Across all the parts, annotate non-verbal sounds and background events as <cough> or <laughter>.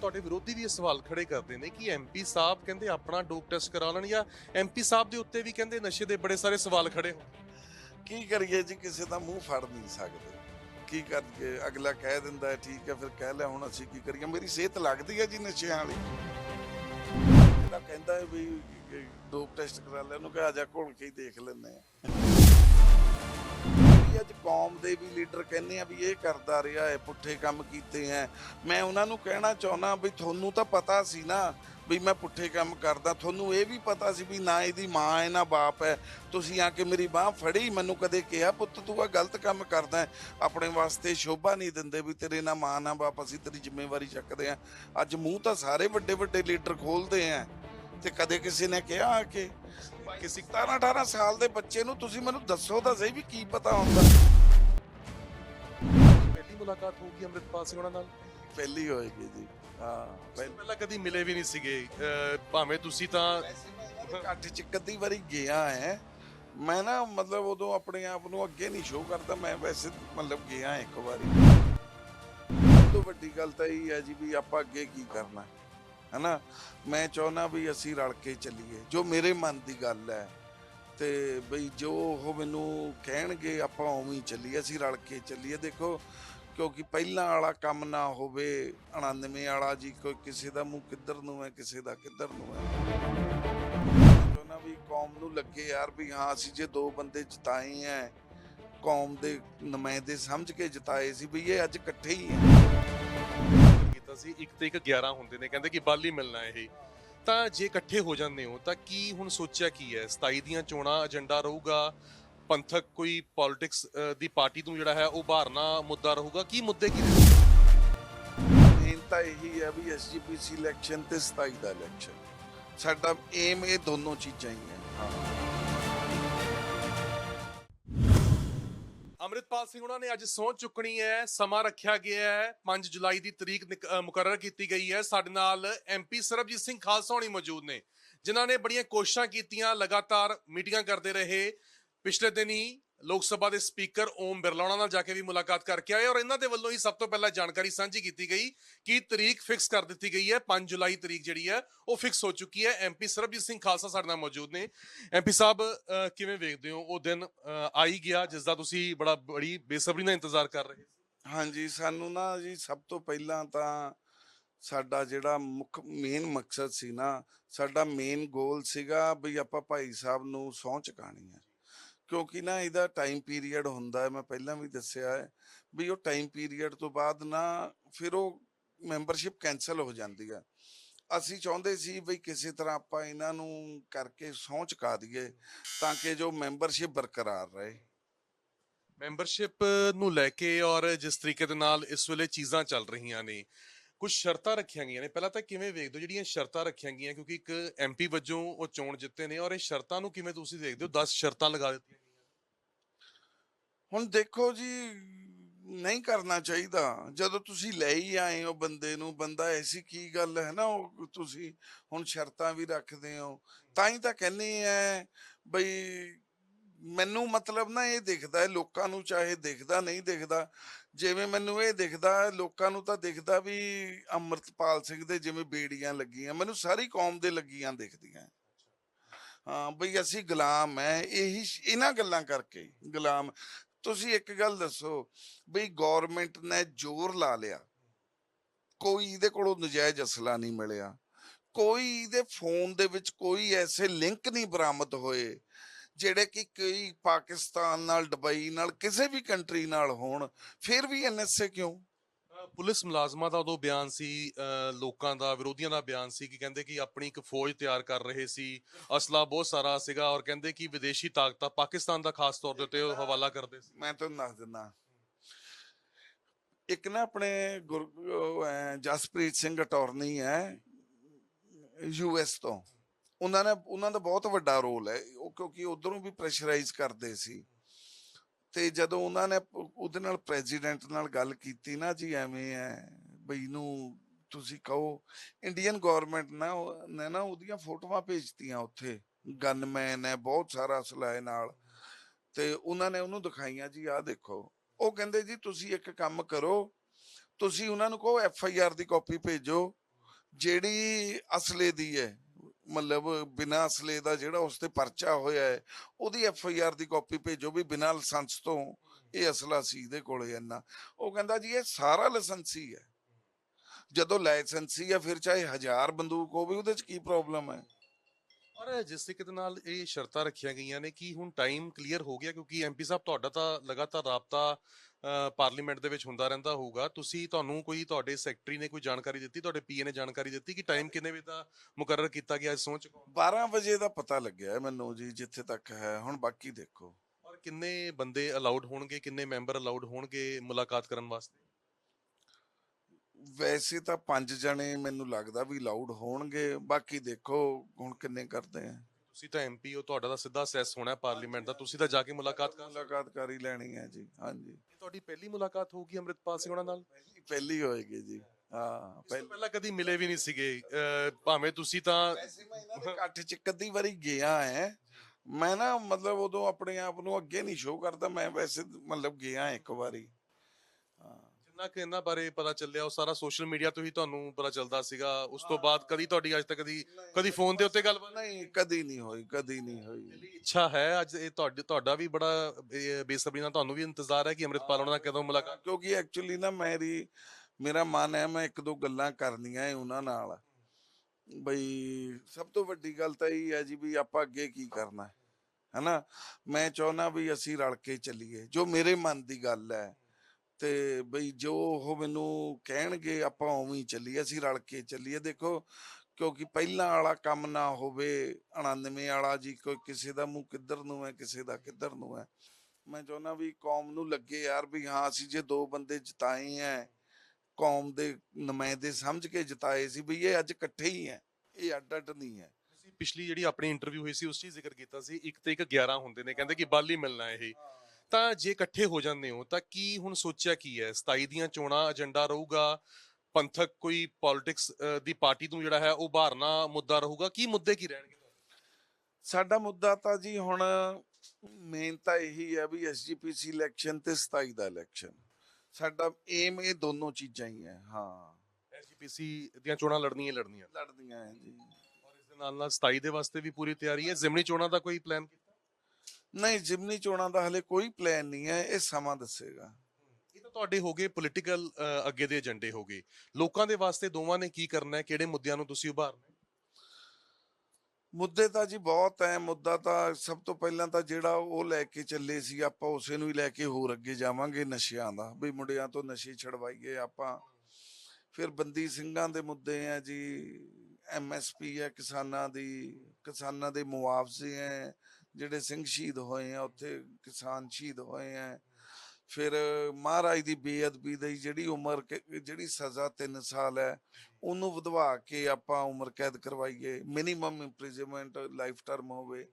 ਤੁਹਾਡੇ ਵਿਰੋਧੀ ਵੀ ਇਹ ਸਵਾਲ ਖੜੇ ਕਰਦੇ ਨੇ ਕਿ ਐਮਪੀ ਸਾਹਿਬ ਕਹਿੰਦੇ ਆਪਣਾ ਡੋਪ ਟੈਸਟ ਕਰਾ ਲੈਣ ਜਾਂ ਐਮਪੀ ਸਾਹਿਬ ਦੇ ਉੱਤੇ ਵੀ ਕਹਿੰਦੇ ਨਸ਼ੇ ਦੇ ਬੜੇ ਸਾਰੇ ਸਵਾਲ ਖੜੇ ਹੋ ਕੀ ਕਰੀਏ ਜੀ, ਕਿਸੇ ਦਾ ਮੂੰਹ ਫੜ ਨਹੀਂ ਸਕਦੇ। ਕੀ ਕਰਕੇ ਅਗਲਾ ਕਹਿ ਦਿੰਦਾ ਹੈ, ਠੀਕ ਹੈ, ਫਿਰ ਕਹਿ ਲਿਆ ਹੁਣ ਅਸੀਂ ਕੀ ਕਰੀਏ? ਮੇਰੀ ਸਿਹਤ ਲੱਗਦੀ ਹੈ ਜੀ ਨਸ਼ਿਆਂ ਵਾਲੀ। ਜਿਹੜਾ ਕਹਿੰਦਾ ਵੀ ਡੋਪ ਟੈਸਟ ਕਰਾ ਲਿਆ ਉਹਨੂੰ ਕਹ ਜਾ ਘੋਲ ਕੇ ਹੀ ਦੇਖ ਲੈਂਦੇ ਆ ਵੀ ਅੱਜ ਕੌਮ ਦੇ ਵੀ ਲੀਡਰ ਕਹਿੰਦੇ ਆ ਵੀ ਇਹ ਕਰਦਾ ਰਿਹਾ ਹੈ, ਪੁੱਠੇ ਕੰਮ ਕੀਤੇ ਆ ਮੈਂ ਉਹਨਾਂ ਨੂੰ ਕਹਿਣਾ ਚਾਹੁੰਦਾ ਵੀ ਤੁਹਾਨੂੰ ਤਾਂ ਪਤਾ ਸੀ ਨਾ ਵੀ ਮੈਂ ਪੁੱਠੇ ਕੰਮ ਕਰਦਾ। ਤੁਹਾਨੂੰ ਇਹ ਵੀ ਪਤਾ ਸੀ ਵੀ ਨਾ ਇਹਦੀ ਮਾਂ ਹੈ, ਨਾ ਬਾਪ ਹੈ। ਤੁਸੀਂ ਆ ਕੇ ਮੇਰੀ ਬਾਹ ਫੜੀ, ਮੈਨੂੰ ਕਦੇ ਕਿਹਾ, ਪੁੱਤ, ਤੂੰ ਆ ਗਲਤ ਕੰਮ ਕਰਦਾ ਆਪਣੇ ਵਾਸਤੇ ਸ਼ੋਭਾ ਨਹੀਂ ਦਿੰਦੇ ਵੀ ਤੇਰੇ ਨਾ ਮਾਂ, ਨਾ ਬਾਪ ਅਸੀਂ ਤੇਰੀ ਜ਼ਿੰਮੇਵਾਰੀ ਚੱਕਦੇ ਆ ਅੱਜ ਮੂੰਹ ਤਾਂ ਸਾਰੇ ਵੱਡੇ ਵੱਡੇ ਲੀਡਰ ਖੋਲਦੇ ਆ ਤੇ ਕਦੇ ਕਿਸੇ ਨੇ ਕਿਹਾ ਕੇ ਕਿਸੇ 17 18 ਸਾਲ ਦੇ ਬੱਚੇ ਨੂੰ ਤੁਸੀਂ ਮੈਨੂੰ ਦੱਸੋ ਤਾਂ ਸਹੀ ਵੀ ਕੀ ਪਤਾ ਹੁੰਦਾ। ਪਹਿਲੀ ਮੁਲਾਕਾਤ ਹੋਊਗੀ ਅੰਮ੍ਰਿਤਪਾਲ ਸਿੰਘ ਉਹਨਾਂ ਨਾਲ? ਪਹਿਲੀ ਹੋਏਗੀ ਜੀ ਹਾਂ ਪਹਿਲੀ। ਪਹਿਲਾਂ ਕਦੀ ਮਿਲੇ ਵੀ ਨਹੀਂ ਸੀਗੇ। ਅਹ ਭਾਵੇਂ ਤੁਸੀਂ ਤਾਂ ਘੱਟ ਚ ਕਦੀ ਵਾਰੀ ਗਿਆ ਹੈ। ਮੈਂ ਨਾ ਮਤਲਬ ਉਦੋਂ ਆਪਣੇ ਆਪ ਨੂੰ ਅੱਗੇ ਨਹੀਂ ਸ਼ੋਅ ਕਰਦਾ ਮੈਂ ਵੈਸੇ ਮਤਲਬ ਗਿਆ ਇੱਕ ਵਾਰੀ। ਸਭ ਤੋਂ ਵੱਡੀ ਗੱਲ ਤਾਂ ਇਹ ਹੈ ਜੀ ਵੀ ਆਪਾਂ ਅੱਗੇ ਕੀ ਕਰਨਾ। ਹੈਨਾ? ਮੈਂ ਚਾਹੁੰਦਾ ਵੀ ਅਸੀਂ ਰਲ ਕੇ ਚੱਲੀਏ। ਜੋ ਮੇਰੇ ਮਨ ਦੀ ਗੱਲ ਹੈ ਤੇ ਬਈ ਜੋ ਉਹ ਮੈਨੂੰ ਕਹਿਣਗੇ, ਆਪਾਂ ਉਵੇਂ ਹੀ ਚੱਲੀਏ, ਅਸੀਂ ਰਲ ਕੇ ਚੱਲੀਏ। ਦੇਖੋ, ਕਿਉਂਕਿ ਪਹਿਲਾਂ ਵਾਲਾ ਕੰਮ ਨਾ ਹੋਵੇ 99 ਵਾਲਾ ਜੀ, ਕੋਈ ਕਿਸੇ ਦਾ ਮੂੰਹ ਕਿੱਧਰ ਨੂੰ ਹੈ, ਕਿਸੇ ਦਾ ਕਿੱਧਰ ਨੂੰ ਹੈ। ਚਾਹੁੰਦਾ ਵੀ ਕੌਮ ਨੂੰ ਲੱਗੇ ਯਾਰ ਵੀ ਹਾਂ, ਅਸੀਂ ਜੇ ਦੋ ਬੰਦੇ ਜਿਤਾਏ ਐ, ਕੌਮ ਦੇ ਨੁਮਾਇੰਦੇ ਸਮਝ ਕੇ ਜਿਤਾਏ ਸੀ ਵੀ ਇਹ ਅੱਜ ਇਕੱਠੇ ਹੀ ਹੈ ਕੀਤਾ ਸੀ ਇੱਕ ਤੇ ਇੱਕ 11 ਹੁੰਦੇ ਨੇ ਕਹਿੰਦੇ ਕਿ ਬਾਲੀ ਮਿਲਣਾ ਇਹ। ਤਾਂ ਜੇ ਇਕੱਠੇ ਹੋ ਜਾਂਦੇ ਹੋ ਤਾਂ ਕੀ ਹੁਣ ਸੋਚਿਆ ਕੀ ਹੈ? 27 ਦੀਆਂ ਚੋਣਾਂ ਏਜੰਡਾ ਰਹੂਗਾ ਪੰਥਕ ਕੋਈ ਪੋਲਿਟਿਕਸ ਦੀ ਪਾਰਟੀ ਨੂੰ ਜਿਹੜਾ ਹੈ ਉਹ ਉਭਾਰਨਾ ਮੁੱਦਾ ਰਹੂਗਾ? ਕੀ ਮੁੱਦੇ ਕੀ ਨੇ? ਮੇਨ ਤਾਂ ਇਹੀ ਹੈ ਵੀ ਐਸਜੀਪੀਸੀ ਇਲੈਕਸ਼ਨ ਤੇ 27 ਦਾ ਇਲੈਕਸ਼ਨ ਸਾਡਾ ਏਮ ਇਹ ਦੋਨੋਂ ਚੀਜ਼ਾਂ ਹੀ। ਹੈ। ਅੰਮ੍ਰਿਤਪਾਲ ਸਿੰਘ ਉਹਨਾਂ ਨੇ ਅੱਜ ਸਹੁੰ ਚੁੱਕਣੀ ਹੈ ਸਮਾਂ ਰੱਖਿਆ ਗਿਆ ਹੈ 5 ਜੁਲਾਈ ਦੀ ਤਰੀਕ ਨਿਕ- ਅ, ਮੁਕਰਰ ਕੀਤੀ ਗਈ ਹੈ। ਸਾਡੇ ਨਾਲ ਐਮਪੀ ਸਰਬਜੀਤ ਸਿੰਘ ਖਾਲਸਾ ਹੋਣੀ ਮੌਜੂਦ ਨੇ ਜਿਨ੍ਹਾਂ ਨੇ ਬੜੀਆਂ ਕੋਸ਼ਿਸ਼ਾਂ ਕੀਤੀਆਂ ਲਗਾਤਾਰ ਮੀਟਿੰਗਾਂ ਕਰਦੇ ਰਹੇ। ਪਿਛਲੇ ਦਿਨੀ ਲੋਕ ਸਭਾ ਦੇ ਸਪੀਕਰ ਓਮ ਬਿਰਲਾ ਉਹਨਾਂ ਨਾਲ ਜਾ ਕੇ ਵੀ ਮੁਲਾਕਾਤ ਕਰਕੇ ਆਏ ਔਰ ਇਹਨਾਂ ਦੇ ਵੱਲੋਂ ਹੀ ਸਭ ਤੋਂ ਪਹਿਲਾਂ ਜਾਣਕਾਰੀ ਸਾਂਝੀ ਕੀਤੀ ਗਈ ਕਿ ਤਰੀਕ ਫਿਕਸ ਕਰ ਦਿੱਤੀ ਗਈ ਹੈ 5 ਜੁਲਾਈ ਤਰੀਕ ਜਿਹੜੀ ਹੈ, ਉਹ ਫਿਕਸ ਹੋ ਚੁੱਕੀ ਹੈ। ਐਮਪੀ ਸਰਬਜੀਤ ਸਿੰਘ ਖਾਲਸਾ ਸਾਡੇ ਨਾਲ ਮੌਜੂਦ ਨੇ। ਐਮਪੀ ਸਾਹਿਬ ਕਿਵੇਂ ਵੇਖਦੇ ਹੋ? ਉਹ ਦਿਨ ਆਈ ਗਿਆ ਜਿਸ ਦਾ ਤੁਸੀਂ ਬੜਾ ਬੜੀ ਬੇਸਬਰੀ ਨਾਲ ਇੰਤਜ਼ਾਰ ਕਰ ਰਹੇ ਹਾਂਜੀ, ਸਾਨੂੰ ਨਾ ਜੀ ਸਭ ਤੋਂ ਪਹਿਲਾਂ ਤਾਂ ਸਾਡਾ ਜਿਹੜਾ ਮੁੱਖ ਮੇਨ ਮਕਸਦ ਸੀ ਨਾ, ਸਾਡਾ ਮੇਨ ਗੋਲ ਸੀਗਾ ਵੀ ਆਪਾਂ ਭਾਈ ਸਾਹਿਬ ਨੂੰ ਸਹੁੰ ਚੁਕਾਣੀ ਹੈ। ਕਿਉਂਕਿ ਨਾ ਇਹਦਾ ਟਾਈਮ ਪੀਰੀਅਡ ਹੁੰਦਾ ਹੈ, ਮੈਂ ਪਹਿਲਾਂ ਵੀ ਦੱਸਿਆ ਹੈ ਵੀ ਉਹ ਟਾਈਮ ਪੀਰੀਅਡ ਤੋਂ ਬਾਅਦ ਨਾ ਫਿਰ ਉਹ ਮੈਂਬਰਸ਼ਿਪ ਕੈਨਸਲ ਹੋ ਜਾਂਦੀ ਹੈ। ਅਸੀਂ ਚਾਹੁੰਦੇ ਸੀ ਵੀ ਕਿਸੇ ਤਰ੍ਹਾਂ ਆਪਾਂ ਇਹਨਾਂ ਨੂੰ ਕਰਕੇ ਸਹੁੰ ਚੁਕਾ ਦਈਏ ਤਾਂ ਕਿ ਜੋ ਮੈਂਬਰਸ਼ਿਪ ਬਰਕਰਾਰ ਰਹੇ। ਮੈਂਬਰਸ਼ਿਪ ਨੂੰ ਲੈ ਕੇ ਔਰ ਜਿਸ ਤਰੀਕੇ ਦੇ ਨਾਲ ਇਸ ਵੇਲੇ ਚੀਜ਼ਾਂ ਚੱਲ ਰਹੀਆਂ ਨੇ ਕੁਝ ਸ਼ਰਤਾਂ ਰੱਖੀਆਂ ਗਈਆਂ ਨੇ। ਪਹਿਲਾਂ ਤਾਂ ਕਿਵੇਂ ਵੇਖਦੇ ਹੋ ਜਿਹੜੀਆਂ ਸ਼ਰਤਾਂ ਰੱਖੀਆਂ ਗਈਆਂ? ਕਿਉਂਕਿ ਇੱਕ ਐਮਪੀ ਵਜੋਂ ਉਹ ਚੋਣ ਜਿੱਤੇ ਨੇ ਔਰ ਇਹ ਸ਼ਰਤਾਂ ਨੂੰ ਕਿਵੇਂ ਤੁਸੀਂ ਦੇਖਦੇ ਹੋ? 10 ਸ਼ਰਤਾਂ ਲਗਾ ਦਿੱਤੀਆਂ ਹੁਣ ਦੇਖੋ ਜੀ, ਨਹੀਂ ਕਰਨਾ ਚਾਹੀਦਾ। ਜਦੋਂ ਤੁਸੀਂ ਲੈ ਹੀ ਆਏ ਹੋ ਬੰਦੇ ਨੂੰ, ਬੰਦਾ ਐਸੀ ਕੀ ਗੱਲ ਹੈ ਨਾ, ਉਹ ਤੁਸੀਂ ਹੁਣ ਸ਼ਰਤਾਂ ਵੀ ਰੱਖਦੇ ਹੋ। ਤਾਂ ਹੀ ਤਾਂ ਕਹਿੰਦੇ ਐ ਬਈ ਮੈਨੂੰ ਮਤਲਬ ਨਾ ਇਹ ਦਿਖਦਾ ਹੈ, ਲੋਕਾਂ ਨੂੰ ਚਾਹੇ ਦਿਖਦਾ ਨਹੀਂ ਦਿਖਦਾ, ਜਿਵੇਂ ਮੈਨੂੰ ਇਹ ਦਿਖਦਾ ਲੋਕਾਂ ਨੂੰ ਤਾਂ ਦਿਖਦਾ ਵੀ ਅੰਮ੍ਰਿਤਪਾਲ ਸਿੰਘ ਦੇ ਜਿਵੇਂ ਬੇੜੀਆਂ ਲੱਗੀਆਂ, ਮੈਨੂੰ ਸਾਰੀ ਕੌਮ ਦੇ ਲੱਗੀਆਂ ਦਿਖਦੀਆਂ ਹਾਂ। ਬਈ ਅਸੀਂ ਗੁਲਾਮ ਐ ਇਹੀ ਇਹਨਾਂ ਗੱਲਾਂ ਕਰਕੇ ਗੁਲਾਮ। ਤੁਸੀਂ ਇੱਕ ਗੱਲ ਦੱਸੋ, ਬਈ ਗਵਰਨਮੈਂਟ ਨੇ ਜ਼ੋਰ ਲਾ ਲਿਆ, ਕੋਈ ਇਹਦੇ ਕੋਲੋਂ ਨਜਾਇਜ਼ ਅਸਲਾ ਨਹੀਂ ਮਿਲਿਆ, ਕੋਈ ਇਹਦੇ ਫੋਨ ਦੇ ਵਿੱਚ ਕੋਈ ਐਸੇ ਲਿੰਕ ਨਹੀਂ ਬਰਾਮਦ ਹੋਏ ਜਿਹੜੇ ਕਿ ਕੋਈ ਪਾਕਿਸਤਾਨ ਨਾਲ ਦੁਬਈ ਨਾਲ ਕਿਸੇ ਵੀ ਕੰਟਰੀ ਨਾਲ ਹੋਣ ਫਿਰ ਵੀ ਐਨਐਸਏ ਕਿਉਂ? ਪੁਲਿਸ ਮੁਲਾਜ਼ਮਾਂ ਦਾ ਉਦੋਂ ਬਿਆਨ ਸੀ ਲੋਕਾਂ ਦਾ ਵਿਰੋਧੀਆਂ ਦਾ ਬਿਆਨ ਸੀ ਕਿ ਕਹਿੰਦੇ ਕਿ ਆਪਣੀ ਇੱਕ ਫੌਜ ਤਿਆਰ ਕਰ ਰਹੇ ਸੀ। ਅਸਲਾ ਬਹੁਤ ਸਾਰਾ ਸੀਗਾ ਔਰ ਕਹਿੰਦੇ ਕਿ ਵਿਦੇਸ਼ੀ ਤਾਕਤਾਂ ਪਾਕਿਸਤਾਨ ਦਾ ਖਾਸ ਤੌਰ ਦੇ ਉੱਤੇ ਉਹ ਹਵਾਲਾ ਕਰਦੇ ਸੀ। ਮੈਂ ਤੁਹਾਨੂੰ ਦੱਸ ਦਿੰਦਾ। ਇੱਕ ਨਾ ਆਪਣੇ ਜਸਪ੍ਰੀਤ ਸਿੰਘ ਅਟਾਰਨੀ ਹੈ ਯੂਐਸ ਤੋਂ। ਉਹਨਾਂ ਨੇ, ਉਹਨਾਂ ਦਾ ਬਹੁਤ ਵੱਡਾ ਰੋਲ ਹੈ, ਉਹ ਕਿਉਂਕਿ ਉਧਰੋਂ ਵੀ ਪ੍ਰੈਸ਼ਰਾਈਜ਼ ਕਰਦੇ ਸੀ। ਤੇ ਜਦੋਂ ਉਹਨਾਂ ਨੇ ਉਹਦੇ ਨਾਲ ਪ੍ਰੈਜ਼ੀਡੈਂਟ ਨਾਲ ਗੱਲ ਕੀਤੀ ਨਾ, ਜੀ ਐਵੇਂ ਹੈ ਬਈ ਨੂੰ ਤੁਸੀਂ ਕਹੋ ਇੰਡੀਅਨ ਗਵਰਨਮੈਂਟ ਨਾ ਨੇ ਨਾ ਉਹਦੀਆਂ ਫੋਟੋਆਂ ਭੇਜਤੀਆਂ ਉੱਥੇ ਗਨਮੈਨ ਹੈ ਬਹੁਤ ਸਾਰਾ ਅਸਲਾ ਨਾਲ। ਤੇ ਉਹਨਾਂ ਨੇ ਉਹਨੂੰ ਦਿਖਾਈਆਂ, ਜੀ ਆਹ ਦੇਖੋ। ਉਹ ਕਹਿੰਦੇ, ਜੀ ਤੁਸੀਂ ਇੱਕ ਕੰਮ ਕਰੋ, ਤੁਸੀਂ ਉਹਨਾਂ ਨੂੰ ਕਹੋ ਐਫ ਆਈ ਆਰ ਦੀ ਕਾਪੀ ਭੇਜੋ, ਜਿਹੜੀ ਅਸਲੇ ਦੀ ਹੈ ਮਤਲਬ ਬਿਨਾਂ ਅਸਲੇ ਦਾ ਜਿਹੜਾ ਉਸ ਤੇ ਪਰਚਾ ਹੋਇਆ ਹੈ, ਉਹਦੀ ਐਫ ਆਈ ਆਰ ਦੀ ਕਾਪੀ ਭੇਜੋ ਵੀ ਬਿਨਾਂ ਲਾਇਸੈਂਸ ਤੋਂ ਇਹ ਅਸਲਾ ਸੀ ਇਹਦੇ ਕੋਲੇ ਇੰਨਾ। ਉਹ ਕਹਿੰਦਾ ਜੀ ਇਹ ਸਾਰਾ ਲਾਇਸੈਂਸੀ ਹੈ। ਜਦੋਂ ਲਾਇਸੈਂਸੀ ਹੈ, ਫਿਰ ਚਾਹੇ ਹਜ਼ਾਰ ਬੰਦੂਕ ਹੋਵੇ, ਉਹਦੇ ਚ ਕੀ ਪ੍ਰੋਬਲਮ ਹੈ? ਔਰ ਜਿਸ ਤਰੀਕੇ ਦੇ ਨਾਲ ਇਹ ਸ਼ਰਤਾਂ ਰੱਖੀਆਂ ਗਈਆਂ ਨੇ ਕਿ ਹੁਣ ਟਾਈਮ ਕਲੀਅਰ ਹੋ ਗਿਆ ਕਿਉਂਕਿ ਐਮਪੀ ਸਾਹਿਬ ਤੁਹਾਡਾ ਤਾਂ ਲਗਾਤਾਰ ਰਾਬਤਾ ਪਾਰਲੀਮੈਂਟ ਦੇ ਵਿੱਚ ਹੁੰਦਾ ਰਹਿੰਦਾ ਹੋਊਗਾ। ਤੁਸੀਂ ਤੁਹਾਨੂੰ ਕੋਈ ਤੁਹਾਡੇ ਸੈਕਟਰੀ ਨੇ ਕੋਈ ਜਾਣਕਾਰੀ ਦਿੱਤੀ ਤੁਹਾਡੇ ਪੀਏ ਨੇ ਜਾਣਕਾਰੀ ਦਿੱਤੀ ਕਿ ਟਾਈਮ ਕਿੰਨੇ ਵਜੇ ਦਾ ਮੁਕਰਰ ਕੀਤਾ ਗਿਆ ਇਸ ਚੁਕਾਉਣ 12 ਵਜੇ ਦਾ ਪਤਾ ਲੱਗਿਆ ਮੈਨੂੰ ਜੀ ਜਿੱਥੇ ਤੱਕ ਹੈ। ਹੁਣ ਬਾਕੀ ਦੇਖੋ। ਔਰ ਕਿੰਨੇ ਬੰਦੇ ਅਲਾਉਡ ਹੋਣਗੇ ਕਿੰਨੇ ਮੈਂਬਰ ਅਲਾਉਡ ਹੋਣਗੇ ਮੁਲਾਕਾਤ ਕਰਨ ਵਾਸਤੇ? ਵੈਸੇ ਤਾਂ ਪੰਜ ਜਣੇ ਮੈਨੂੰ ਲੱਗਦਾ ਵੀ ਲਾਊਡ ਹੋਣਗੇ ਬਾਕੀ ਦੇਖੋ ਹੁਣ ਕਿੰਨੇ ਕਰਦੇ ਆ। ਤੁਸੀਂ ਤਾਂ ਐਮਪੀ ਹੋ ਤੁਹਾਡਾ ਤਾਂ ਸਿੱਧਾ ਸੈਸ ਹੋਣਾ ਹੈ ਪਾਰਲੀਮੈਂਟ ਦਾ ਤੁਸੀਂ ਤਾਂ ਜਾ ਕੇ ਮੁਲਾਕਾਤ ਕਰ ਮੁਲਾਕਾਤ ਕਰ ਹੀ ਲੈਣੀ ਹੈ ਜੀ ਹਾਂਜੀ। ਇਹ ਤੁਹਾਡੀ ਪਹਿਲੀ ਮੁਲਾਕਾਤ ਹੋਊਗੀ ਅੰਮ੍ਰਿਤਪਾਲ ਸਿੰਘ ਉਹਨਾਂ ਨਾਲ? ਪਹਿਲੀ ਪਹਿਲੀ ਹੋਏਗੀ ਜੀ ਹਾਂ ਪਹਿਲੀ। ਪਹਿਲਾਂ ਕਦੀ ਮਿਲੇ ਵੀ ਨਹੀਂ ਸੀਗੇ ਅਹ ਭਾਵੇਂ ਤੁਸੀਂ ਤਾਂ ਵੈਸੇ ਮੈਂ ਇਹਨਾਂ ਦੇ ਇਕੱਠ ਚ ਕਦੀ ਵਾਰੀ ਗਿਆ ਹੈ। ਮੈਂ ਨਾ ਮਤਲਬ ਉਦੋਂ ਆਪਣੇ ਆਪ ਨੂੰ ਅੱਗੇ ਨਹੀਂ ਸ਼ੋਅ ਕਰਦਾ ਮੈਂ ਵੈਸੇ ਮਤਲਬ ਗਿਆ ਇੱਕ ਵਾਰੀ। ਜਿੰਨਾ ਕਿ ਇਹਨਾਂ ਬਾਰੇ ਪਤਾ ਚੱਲਿਆ ਉਹ ਸਾਰਾ ਸੋਸ਼ਲ ਮੀਡੀਆ ਤੋਂ ਹੀ ਤੁਹਾਨੂੰ ਪਤਾ ਚੱਲਦਾ ਸੀਗਾ। ਉਸ ਤੋਂ ਬਾਅਦ ਕਦੀ ਤੁਹਾਡੀ ਅੱਜ ਤੱਕ ਕਦੀ ਕਦੀ ਫੋਨ ਦੇ ਉੱਤੇ ਗੱਲਬਾਤ? ਨਹੀਂ ਕਦੀ ਨਹੀਂ ਹੋਈ ਕਦੀ ਨਹੀਂ ਹੋਈ। ਇੱਛਾ ਹੈ ਅੱਜ ਇਹ ਤੁਹਾਡੀ ਤੁਹਾਡਾ ਵੀ ਬੜਾ ਬੇਸਬਰੀ ਨਾਲ ਤੁਹਾਨੂੰ ਵੀ ਇੰਤਜ਼ਾਰ ਹੈ ਕਿ ਅੰਮ੍ਰਿਤਪਾਲ ਉਹਨਾਂ ਨਾਲ ਕਦੋਂ ਮੁਲਾਕਾਤ? ਕਿਉਂਕਿ ਐਕਚੁਅਲੀ ਨਾ ਮੇਰੀ ਮੇਰਾ ਮਨ ਹੈ ਮੈਂ ਇੱਕ ਦੋ ਗੱਲਾਂ ਕਰਨੀਆਂ ਹੈ ਉਹਨਾਂ ਨਾਲ। ਬਈ ਸਭ ਤੋਂ ਵੱਡੀ ਗੱਲ ਤਾਂ ਇਹ ਹੈ ਜੀ ਵੀ ਆਪਾਂ ਅੱਗੇ ਕੀ ਕਰਨਾ ਹੈ ਹਨਾ? ਮੈਂ ਚਾਹੁੰਦਾ ਵੀ ਅਸੀਂ ਰਲ ਕੇ ਚੱਲੀਏ ਜੋ ਮੇਰੇ ਮਨ ਦੀ ਗੱਲ ਹੈ। ਤੇ ਬਈ ਜੋ ਉਹ ਮੈਨੂੰ ਕਹਿਣਗੇ ਆਪਾਂ ਉਵੇਂ ਹੀ ਚੱਲੀਏ ਅਸੀਂ ਰਲ ਕੇ ਚੱਲੀਏ। ਦੇਖੋ ਕਿਉਂਕਿ ਪਹਿਲਾਂ ਵਾਲਾ ਕੰਮ ਨਾ ਹੋਵੇ 99 ਵਾਲਾ ਜੀ ਕੋਈ ਕਿਸੇ ਦਾ ਮੂੰਹ ਕਿੱਧਰ ਨੂੰ ਹੈ ਕਿਸੇ ਦਾ ਕਿੱਧਰ ਨੂੰ ਹੈ। ਮੈਂ ਚਾਹੁੰਦਾ ਵੀ ਕੌਮ ਨੂੰ ਲੱਗੇ ਯਾਰ ਵੀ ਹਾਂ ਅਸੀਂ ਜੇ ਦੋ ਬੰਦੇ ਜਿਤਾਏ ਐ ਕੌਮ ਦੇ ਨੁਮਾਇੰਦੇ ਸਮਝ ਕੇ ਜਿਤਾਏ ਸੀ ਵੀ ਇਹ ਅੱਜ ਇਕੱਠੇ ਹੀ ਐ ਇਹ ਅੱਡ ਅੱਡ ਨਹੀਂ ਹੈ ਤੁਸੀਂ ਪਿਛਲੀ ਜਿਹੜੀ ਆਪਣੀ ਇੰਟਰਵਿਊ ਹੋਈ ਸੀ ਉਸ 'ਚ ਹੀ ਜ਼ਿਕਰ ਕੀਤਾ ਸੀ ਇੱਕ ਤੇ ਇੱਕ 11 ਹੁੰਦੇ ਨੇ ਕਹਿੰਦੇ ਕਿ ਬਲ ਹੀ ਮਿਲਣਾ ਇਹ। ਤਾਂ ਜੇ ਇਕੱਠੇ ਹੋ ਜਾਂਦੇ ਹੋ ਤਾਂ ਕੀ ਹੁਣ ਸੋਚਿਆ ਕੀ ਹੈ? 27 ਦੀਆਂ ਚੋਣਾਂ ਏਜੰਡਾ ਰਹੂਗਾ ਪੰਥਕ ਕੋਈ ਪੋਲਿਟਿਕਸ ਦੀ ਪਾਰਟੀ ਨੂੰ ਜਿਹੜਾ ਹੈ ਉਹ ਉਭਾਰਨਾ ਮੁੱਦਾ ਰਹੂਗਾ ਕੀ ਮੁੱਦੇ ਕੀ ਰਹਿਣਗੇ? ਸਾਡਾ ਮੁੱਦਾ ਤਾਂ ਜੀ ਹੁਣ ਮੇਨ ਤਾਂ ਇਹੀ ਹੈ ਵੀ ਐਸਜੀਪੀਸੀ ਇਲੈਕਸ਼ਨ ਤੇ 27 ਦਾ ਇਲੈਕਸ਼ਨ ਸਾਡਾ ਏਮ ਇਹ ਦੋਨੋਂ ਚੀਜ਼ਾਂ ਹੀ ਹੈ ਹਾਂ। ਐਸਜੀਪੀਸੀ ਦੀਆਂ ਚੋਣਾਂ ਲੜਨੀਆਂ ਲੜਨੀਆਂ। ਲੜਦੀਆਂ ਹੈ ਜੀ। ਔਰ ਇਸ ਦੇ ਨਾਲ ਨਾਲ 27 ਦੇ ਵਾਸਤੇ ਵੀ ਪੂਰੀ ਤਿਆਰੀ ਹੈ। ਜ਼ਿਮਨੀ ਚੋਣਾਂ ਦਾ ਕੋਈ ਪਲਾਨ ਨਹੀਂ ਜਿਮਨੀ ਚੋਣਾਂ ਦਾ ਹਲੇ ਕੋਈ ਪਲਾਨ ਨਹੀਂ ਹੈ ਇਹ ਸਮਾਂ ਦੱਸੇਗਾ। ਇਹ ਤਾਂ ਤੁਹਾਡੇ ਹੋਗੇ ਪੋਲਿਟੀਕਲ ਅੱਗੇ ਦੇ ਏਜੰਡੇ ਹੋਗੇ ਲੋਕਾਂ ਦੇ ਵਾਸਤੇ ਦੋਵਾਂ ਨੇ ਕੀ ਕਰਨਾ ਹੈ? ਕਿਹੜੇ ਮੁੱਦਿਆਂ ਨੂੰ ਤੁਸੀਂ ਉਭਾਰਨਾ ਹੈ? ਮੁੱਦੇ ਤਾਂ ਜੀ ਬਹੁਤ ਹੈ। ਮੁੱਦਾ ਤਾਂ ਸਭ ਤੋਂ ਪਹਿਲਾਂ ਤਾਂ ਜਿਹੜਾ ਉਹ ਲੈ ਕੇ ਚੱਲੇ ਸੀ ਆਪਾਂ ਉਸੇ ਨੂੰ ਹੀ ਲੈ ਕੇ ਹੋਰ ਅੱਗੇ ਜਾਵਾਂਗੇ ਨਸ਼ਿਆਂ ਦਾ। ਵੀ ਮੁੰਡਿਆਂ ਤੋਂ ਨਸ਼ੇ ਛਡਵਾਈਏ ਆਪਾਂ। ਫਿਰ ਬੰਦੀ ਸਿੰਘਾਂ ਦੇ ਮੁੱਦੇ ਆ ਜੀ। ਐਮਐਸਪੀ ਹੈ ਕਿਸਾਨਾਂ ਦੀ ਕਿਸਾਨਾਂ ਦੇ ਮੁਆਵਜ਼ੇ ਹੈ। ਜਿਹੜੇ ਸਿੰਘ ਸ਼ਹੀਦ ਹੋਏ ਆ, ਉੱਥੇ ਕਿਸਾਨ ਸ਼ਹੀਦ ਹੋਏ ਆ। ਫਿਰ ਮਹਾਰਾਜ ਦੀ ਬੇਅਦਬੀ ਦੀ ਜਿਹੜੀ ਉਮਰ ਜਿਹੜੀ ਸਜ਼ਾ 3 ਸਾਲ ਹੈ, ਉਹਨੂੰ ਵਧਵਾ ਕੇ ਆਪਾਂ ਉਮਰ ਕੈਦ ਕਰਵਾਈਏ ਮਿਨੀਮਮ ਇੰਪ੍ਰਿਜ਼ਨਮੈਂਟ ਲਾਈਫ ਟਰਮ ਹੋਵੇ।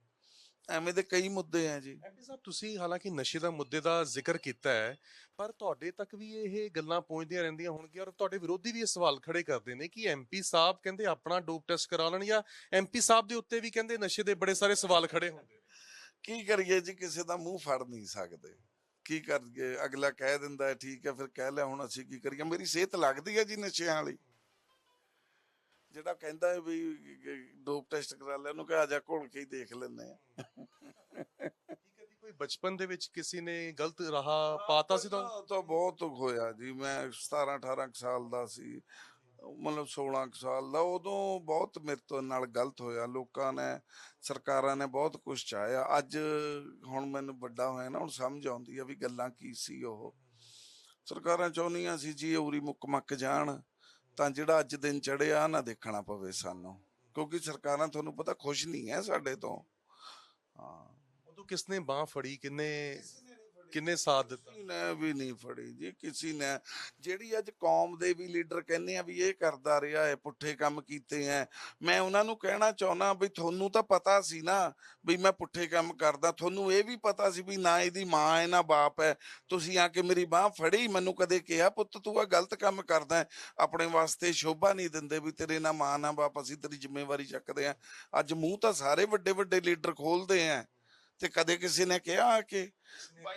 ਐਵੇਂ ਦੇ ਕਈ ਮੁੱਦੇ ਆ ਜੀ। ਐਮਪੀ ਸਾਹਿਬ, ਤੁਸੀਂ ਹਾਲਾਂਕਿ ਨਸ਼ੇ ਦਾ ਮੁੱਦੇ ਦਾ ਜ਼ਿਕਰ ਕੀਤਾ ਹੈ, ਪਰ ਤੁਹਾਡੇ ਤੱਕ ਵੀ ਇਹ ਗੱਲਾਂ ਪਹੁੰਚਦੀਆਂ ਰਹਿੰਦੀਆਂ ਹੋਣਗੀਆਂ ਔਰ ਤੁਹਾਡੇ ਵਿਰੋਧੀ ਵੀ ਇਹ ਸਵਾਲ ਖੜੇ ਕਰਦੇ ਨੇ ਕਿ ਐਮਪੀ ਸਾਹਿਬ ਕਹਿੰਦੇ ਆਪਣਾ ਡੋਪ ਟੈਸਟ ਕਰਾ ਲੈਣ ਜਾਂ ਐਮਪੀ ਸਾਹਿਬ ਦੇ ਉੱਤੇ ਵੀ ਕਹਿੰਦੇ ਨਸ਼ੇ ਦੇ ਬੜੇ ਸਾਰੇ ਸਵਾਲ ਖੜੇ ਹੁੰਦੇ ਨੇ। ਕੀ ਕਰੀਏ ਜੀ ਕਿਸੇ ਦਾ ਮੂੰਹ ਫੜ ਨਹੀਂ ਸਕਦੇ। ਕੀ ਕਰੀਏ ਅਗਲਾ ਕਹਿ ਦਿੰਦਾ ਹੈ ਠੀਕ ਹੈ ਫਿਰ ਕਹਿ ਲਿਆ ਹੁਣ ਅਸੀਂ ਕੀ ਕਰੀਏ? ਮੇਰੀ ਸਿਹਤ ਲੱਗਦੀ ਹੈ ਜੀ ਨਸ਼ਿਆਂ ਵਾਲੀ। ਜਿਹੜਾ ਕਹਿੰਦਾ ਹੈ ਵੀ ਡੋਪ ਟੈਸਟ ਕਰਾ ਲੈ ਉਹਨੂੰ ਕਹ ਜਾ ਘੁਲ ਕੇ ਹੀ ਦੇਖ ਲੈਂਦੇ ਆ ਕੋਈ ਬਚਪਨ ਦੇ ਵਿੱਚ ਕਿਸੇ ਨੇ ਗਲਤ ਰਾਹ ਪਾਤਾ ਸੀ ਤਾਂ ਤਾਂ ਬਹੁਤ ਹੋਇਆ ਜੀ। ਮੈਂ 17 18 ਕੁ ਸਾਲ ਦਾ ਸੀ। ਮਤਲਬ 16 ਸਾਲ ਦਾ, ਉਦੋਂ ਬਹੁਤ ਮੇਰੇ ਤੋਂ ਨਾਲ ਗਲਤ ਹੋਇਆ। ਲੋਕਾਂ ਨੇ, ਸਰਕਾਰਾਂ ਨੇ ਬਹੁਤ ਕੁਝ ਚਾਹਿਆ। ਅੱਜ ਹੁਣ ਮੈਨੂੰ ਵੱਡਾ ਹੋਇਆ ਨਾ, ਹੁਣ ਸਮਝ ਆਉਂਦੀ ਆ ਵੀ ਗੱਲਾਂ ਕੀ ਸੀ ਉਹ। ਸਰਕਾਰਾਂ ਚਾਹੁੰਦੀਆਂ ਸੀ ਜੀ ਉਰੀ ਮੁੱਕ ਮੱਕ ਜਾਣ, ਤਾਂ ਜਿਹੜਾ ਅੱਜ ਦਿਨ ਚੜਿਆ ਨਾ ਦੇਖਣਾ ਪਵੇ ਸਾਨੂੰ। ਕਿਉਂਕਿ ਸਰਕਾਰਾਂ ਤੁਹਾਨੂੰ ਪਤਾ ਖੁਸ਼ ਨਹੀਂ ਹੈ ਸਾਡੇ ਤੋਂ। ਹਾਂ। ਉਦੋਂ ਕਿਸਨੇ ਬਾਹ ਫੜੀ? ਕਿੰਨੇ ਕਿੰਨੇ ਸਾਥ ਦਿੱਤਾ? ਕਿਸੇ ਨੇ ਵੀ ਨਹੀਂ ਫੜੀ ਜੀ ਕਿਸੇ ਨੇ। ਜਿਹੜੀ ਅੱਜ ਕੌਮ ਦੇ ਵੀ ਲੀਡਰ ਕਹਿੰਦੇ ਆ ਵੀ ਇਹ ਕਰਦਾ ਰਿਹਾ ਹੈ ਪੁੱਠੇ ਕੰਮ ਕੀਤੇ ਆ ਮੈਂ ਉਹਨਾਂ ਨੂੰ ਕਹਿਣਾ ਚਾਹੁੰਦਾ ਵੀ ਤੁਹਾਨੂੰ ਤਾਂ ਪਤਾ ਸੀ ਨਾ ਵੀ ਮੈਂ ਪੁੱਠੇ ਕੰਮ ਕਰਦਾ। ਤੁਹਾਨੂੰ ਇਹ ਵੀ ਪਤਾ ਸੀ ਵੀ ਨਾ ਇਹਦੀ ਮਾਂ ਹੈ ਨਾ ਬਾਪ ਹੈ ਤੁਸੀਂ ਆ ਕੇ ਮੇਰੀ ਬਾਹ ਫੜੀ ਮੈਨੂੰ ਕਦੇ ਕਿਹਾ ਪੁੱਤ ਤੂੰ ਆ ਗਲਤ ਕੰਮ ਕਰਦਾ ਹੈ, ਆਪਣੇ ਵਾਸਤੇ ਸ਼ੋਭਾ ਨਹੀਂ ਦਿੰਦੇ ਵੀ ਤੇਰੇ ਨਾ ਮਾਂ ਨਾ ਬਾਪ ਅਸੀਂ ਤੇਰੀ ਜ਼ਿੰਮੇਵਾਰੀ ਚੱਕਦੇ ਆ। ਅੱਜ ਮੂੰਹ ਤਾਂ ਸਾਰੇ ਵੱਡੇ ਵੱਡੇ ਲੀਡਰ ਖੋਲਦੇ ਆ ਤੇ ਕਦੇ ਕਿਸੇ ਨੇ ਕਿਹਾ ਕੇ